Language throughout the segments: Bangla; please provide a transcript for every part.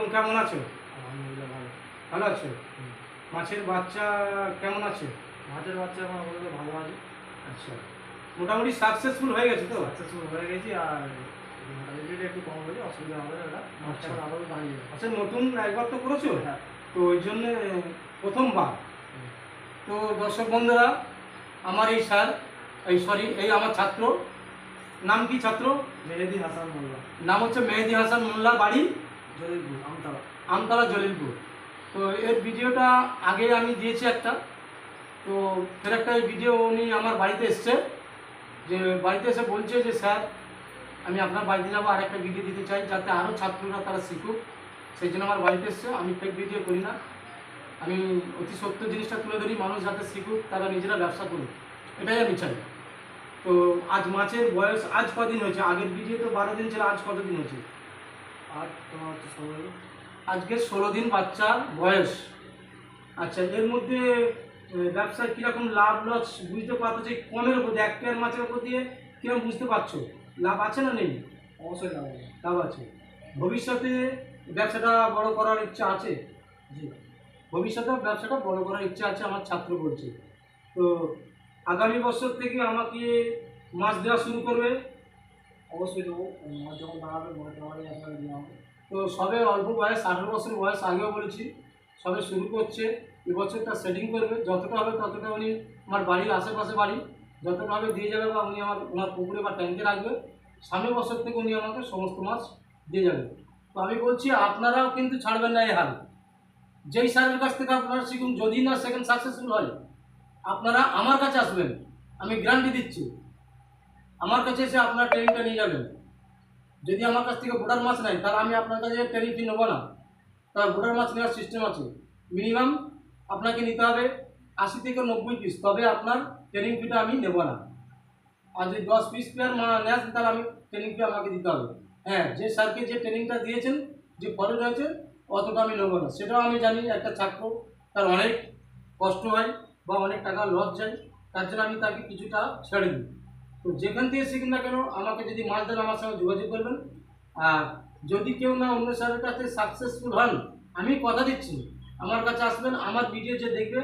তো কেমন আছো? আলহামদুলিল্লাহ ভালো। ভালো আছো? মাছের বাচ্চা কেমন আছে? মাছের বাচ্চা এখন আপাতত ভালো আছে। আচ্ছা। মোটামুটি সাকসেসফুল হয়ে গেছে তো? সাকসেসফুল হয়ে গেছি আর মোটামুটি একটু কম হয়েছে অসুবিধা হবে না এখন আপাতত দাঁড়িয়ে আচ্ছা নতুন একবার তো করেছ? হ্যাঁ। তো ওই জন্য প্রথমবার। তো দর্শক বন্ধুরা আমার এই স্যার এই সরি এই আমার ছাত্র। নাম কি ছাত্র? মেহেদি হাসান মোল্লা। নাম হচ্ছে মেহেদি হাসান মোল্লা বাড়ি? আমতলা। আমতলা জলিলপুর। তো এর ভিডিওটা আগে আমি দিয়েছি একটা। তো ফের একটা এই ভিডিও উনি আমার বাড়িতে এসছে। যে বাড়িতে এসে বলছে যে, স্যার, আমি আপনার বাড়িতে যাব আর একটা ভিডিও দিতে চাই, যাতে আরও ছাত্ররা তারা শিখুক। সেই জন্য আমার বাড়িতে এসছে। আমি ফেক ভিডিও করি না। আমি অতি সত্য জিনিসটা তুলে ধরি, মানুষ যাতে শিখুক, তারা নিজেরা ব্যবসা করুক। এটাই আমি চাই। তো আজ মাছের বয়স আজ কদিন হয়েছে? আগের ভিডিও তো বারো দিন ছিল, আজ কতদিন হয়েছে? হচ্ছে ষোলো আজকে ষোলো দিন বাচ্চার বয়স। আচ্ছা এর মধ্যে ব্যবসায় কীরকম লাভ লস বুঝতে পারছ যে কমের উপর দিয়ে এক পেয়ার মাছের উপর দিয়ে কীরকম বুঝতে পারছ? লাভ আছে না নেই? অবশ্যই লাভ হবে লাভ আছে। ভবিষ্যতে ব্যবসাটা বড় করার ইচ্ছা আছে? জি। ভবিষ্যতে ব্যবসাটা বড় করার ইচ্ছা আছে আমার ছাত্র বলছে। তো আগামী বছর থেকে আমাকে মাছ দেওয়া শুরু করবে। অবশ্যই দেবো যখন দাঁড়াবে মনে তোমারই আপনাকে দেওয়া হবে। তো সবে অল্প বয়স, আঠেরো বছর বয়স আগেও বলেছি, সবে শুরু করছে এবছর তার সেটিং করবে। যতটা হবে ততটা উনি আমার বাড়ির আশেপাশে বাড়ি, যতটা হবে দিয়ে যাবে বা উনি আমার ওনার পুকুরে বা ট্যাঙ্কে রাখবে, সামনের বছর থেকে উনি আমাকে সমস্ত মাছ দিয়ে যাবে। তো আমি বলছি, আপনারাও কিন্তু ছাড়বেন না এই হাল। যেই স্যারের কাছ থেকে আপনারা শিখুন, যদি না সেকেন্ড সাকসেসফুল হয়, আপনারা আমার কাছে আসবেন, আমি গ্যারান্টি দিচ্ছি। আমার কাছে এসে আপনারা ট্রেনিংটা নিয়ে যাবেন। যদি আমার কাছ থেকে বোটার মাছ নেয়, তাহলে আমি আপনার কাছে ট্রেনিং ফি নেব না। তার বোটার মাছ নেওয়ার সিস্টেম আছে। মিনিমাম আপনাকে নিতে হবে আশি থেকে নব্বই পিস তবে আপনার ট্রেনিং ফিটা আমি নেব না। আর যদি দশ পিস পেয়ার নেন তাহলে আমি ট্রেনিং ফি আমাকে দিতে হবে। হ্যাঁ যে স্যারকে যে ট্রেনিংটা দিয়েছেন, যে খরচ হয়েছে অতটা আমি নেব না। সেটাও আমি জানি, একটা ছাত্র, তার অনেক কষ্ট হয় বা অনেক টাকা লস যায়, তার জন্য আমি তাকে কিছুটা ছেড়ে দিই। তো যেখান থেকে শিখুন না কেন, আমাকে যদি মাছ দেন আমার সঙ্গে যোগাযোগ করবেন। আর যদি কেউ না অন্য স্যারের কাছে সাকসেসফুল হন, আমি কথা দিচ্ছি। আমার কাছে আসবেন, আমার ভিডিও যে দেখবে,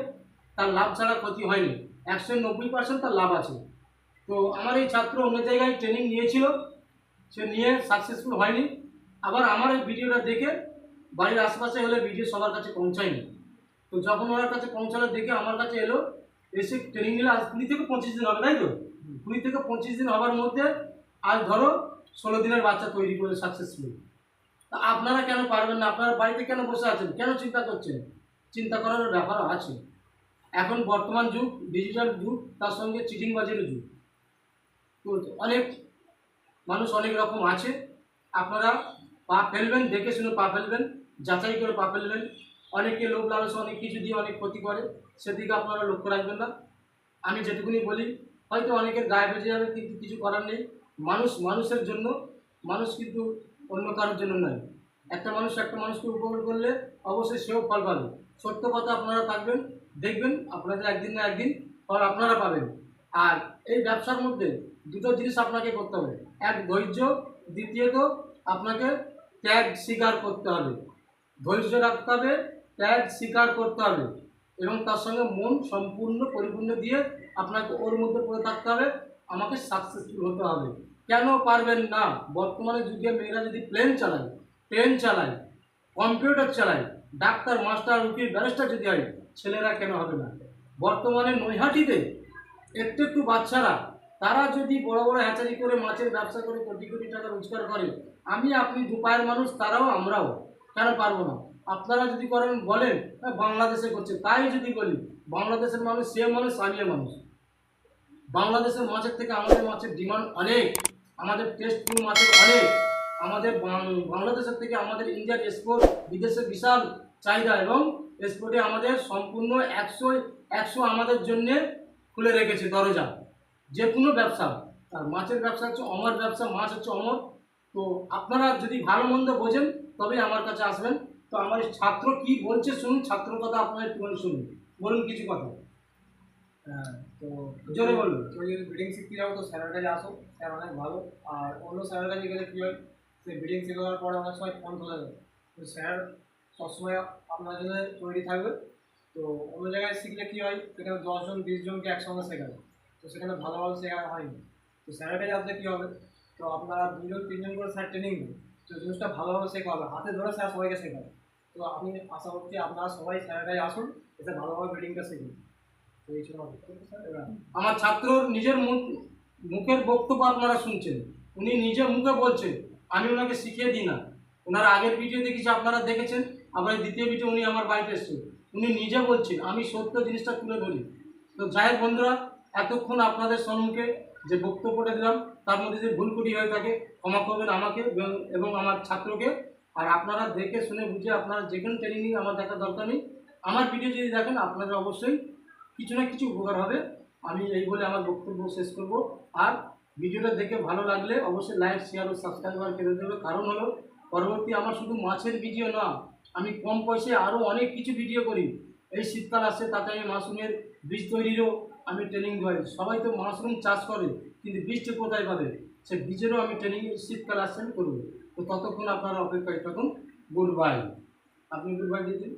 তার লাভ ছাড়া ক্ষতি হয়নি। একশো নব্বই পার্সেন্ট তার লাভ আছে। তো আমার এই ছাত্র অন্য জায়গায় ট্রেনিং নিয়েছিল, সে নিয়ে সাকসেসফুল হয়নি। আবার আমার এই ভিডিওটা দেখে বাড়ির আশেপাশে হলে ভিডিও সবার কাছে পৌঁছায়নি। তো যখন ওনার কাছে পৌঁছালো দেখে আমার কাছে এলো, এসে ট্রেনিং নিলে আজ কুড়ি থেকে পঁচিশ দিন হবে, তাই তো? কুড়ি থেকে পঁচিশ দিন হওয়ার মধ্যে আজ ধরো ষোলো দিনের বাচ্চা তৈরি করে সাকসেসফুল তা আপনারা কেন পারবেন না? আপনারা বাড়িতে কেন বসে আছেন? কেন চিন্তা করছেন? চিন্তা করার ব্যাপার আছে। এখন বর্তমান যুগ ডিজিটাল যুগ, তার সঙ্গে চিটিংবাজিরও যুগ। তো অনেক মানুষ অনেক রকম আছে। আপনারা পা ফেলবেন, দেখে শুনে পা ফেলবেন, যাচাই করে পা ফেলবেন। অনেকে লোভ লালস, অনেক কিছু দিয়ে অনেক ক্ষতি করে। সেদিকে আপনারা লক্ষ্য রাখবেন না। আমি যেটুকুনি বলি হয়তো অনেকের গায়ে বেঁচে যাবে, কিন্তু কিছু করার নেই। মানুষ মানুষের জন্য, মানুষ কিন্তু অন্য কারোর জন্য নয়। একটা মানুষ একটা মানুষকে উপকার করলে অবশ্যই সেও ফল পাবে। সত্য কথা আপনারা থাকবেন, দেখবেন, আপনাদের একদিন না একদিন ফল আপনারা পাবেন। আর এই ব্যবসার মধ্যে দুটো জিনিস আপনাকে করতে হবে। এক, ধৈর্য। দ্বিতীয়ত, আপনাকে ত্যাগ স্বীকার করতে হবে। ধৈর্য রাখতে হবে, ত্যাগ স্বীকার করতে হবে। এবং তার সঙ্গে মন সম্পূর্ণ পরিপূর্ণ দিয়ে আপনাকে ওর মধ্যে পড়ে থাকতে হবে। আমাকে সাকসেসফুল হতে হবে। কেন পারবেন না? বর্তমানে যুগে মেয়েরা যদি প্লেন চালায় ট্রেন চালায় কম্পিউটার চালায়, ডাক্তার মাস্টার উকিল ব্যারিস্টার যদি হয়, ছেলেরা কেন হবে না? বর্তমানে নৈহাটিতে একটু একটু বাচ্চারা, তারা যদি বড় বড় হ্যাচারি করে, মাছের ব্যবসা করে, কোটি কোটি টাকা রোজগার করে, আমি আপনি দুপায়ের মানুষ, তারাও আমরাও, কেন পারব না? আপনারা যদি করেন বলেন হ্যাঁ, বাংলাদেশে করছে। তাই যদি বলি বাংলাদেশের মানুষ সে মানুষ আমিও মানুষ। বাংলাদেশের মাছের থেকে আমাদের মাছের ডিমান্ড অনেক আমাদের টেস্টফুল মাছের অনেক আমাদের বাংলাদেশের থেকে আমাদের ইন্ডিয়ার এক্সপোর্ট বিদেশে বিশাল চাহিদা এবং এক্সপোর্টে আমাদের সম্পূর্ণ একশো একশো আমাদের জন্যে খুলে রেখেছে দরজা। যে কোনো ব্যবসা আর মাছের ব্যবসা হচ্ছে অমর ব্যবসা মাছ হচ্ছে অমর। তো আপনারা যদি ভালো মন্দ বোঝেন তবে আমার কাছে আসবেন। তো আমার ছাত্র কি বলছে শুনুন ছাত্র কথা আপনারা একটু শুনুন। বলুন কিছু কথা। হ্যাঁ তো জোরে বলুন। যদি ব্রিডিং শিখতে যাও তো স্যারের কাছে আসো স্যার অনেক ভালো। আর অন্য স্যারের কাছে গেলে কী হয় সে ব্রিডিং শেখানোর পরে অনেক সময় ফোন চলে যায়। তো স্যার সবসময় আপনার জন্য তৈরি থাকবে। তো অন্য জায়গায় শিখলে কী হয় সেখানে দশজন বিশ জনকে একসঙ্গে শেখাবে তো সেখানে ভালোভাবে শেখানো হয়নি। তো স্যারের কাছে আসলে কী হবে তো আপনারা দুজন তিনজন করে স্যার ট্রেনিং দেন তো জিনিসটা ভালোভাবে শেখা হবে। হাতে ধরে স্যার সবাইকে শেখাবে। তো আমি আশা করছি আপনারা সবাই স্যারের কাছে আসুন এসে ভালোভাবে ব্রিডিংটা শিখুন। তো এই ছিল আমার ছাত্রর নিজের মুখ, মুখের বক্তব্য আপনারা শুনছেন। উনি নিজে মুখে বলছেন, আমি ওনাকে শিখিয়ে দিই না। ওনার আগের ভিডিও দেখেছি আপনারা দেখেছেন, আবার দ্বিতীয় ভিডিও উনি আমার বাড়িতে এসেছেন। উনি নিজে বলছেন, আমি সত্য জিনিসটা তুলে ধরি। তো যাই বন্ধুরা, এতক্ষণ আপনাদের সম্মুখে যে বক্তব্যটা দিলাম তার মধ্যে যে ভুল ত্রুটি হয়ে থাকে, ক্ষমা করবেন আমাকে এবং- আমার ছাত্রকে। আর আপনারা দেখে শুনে বুঝে আপনারা যেখানে ট্রেনিং নিন আমার দেখার দরকার নেই। আমার ভিডিও যদি দেখেন, আপনাদের অবশ্যই কিছু না কিছু উপকার হবে। আমি এই বলে আমার বক্তব্য শেষ করব। আর ভিডিওটা দেখে ভালো লাগলে অবশ্যই লাইক শেয়ার ও সাবস্ক্রাইব আর করে দেবে কারণ হলো, পরবর্তী আমার শুধু মাছের ভিডিও না, আমি কম পয়সায় আরও অনেক কিছু ভিডিও করি। এই শীতকাল আসছে তাতে আমি মাশরুমের বীজ তৈরিরও আমি ট্রেনিং দেওয়াই সবাই তো মাশরুম চাষ করে। কিন্তু বীজটা কোথায় পাবে সে বীজেরও আমি ট্রেনিং শীতকাল আসছে, আমি করব। তো ততক্ষণ আপনারা অপেক্ষায় থাকুন, গুড বাই। আপনি গুড বাই দিয়ে দিন।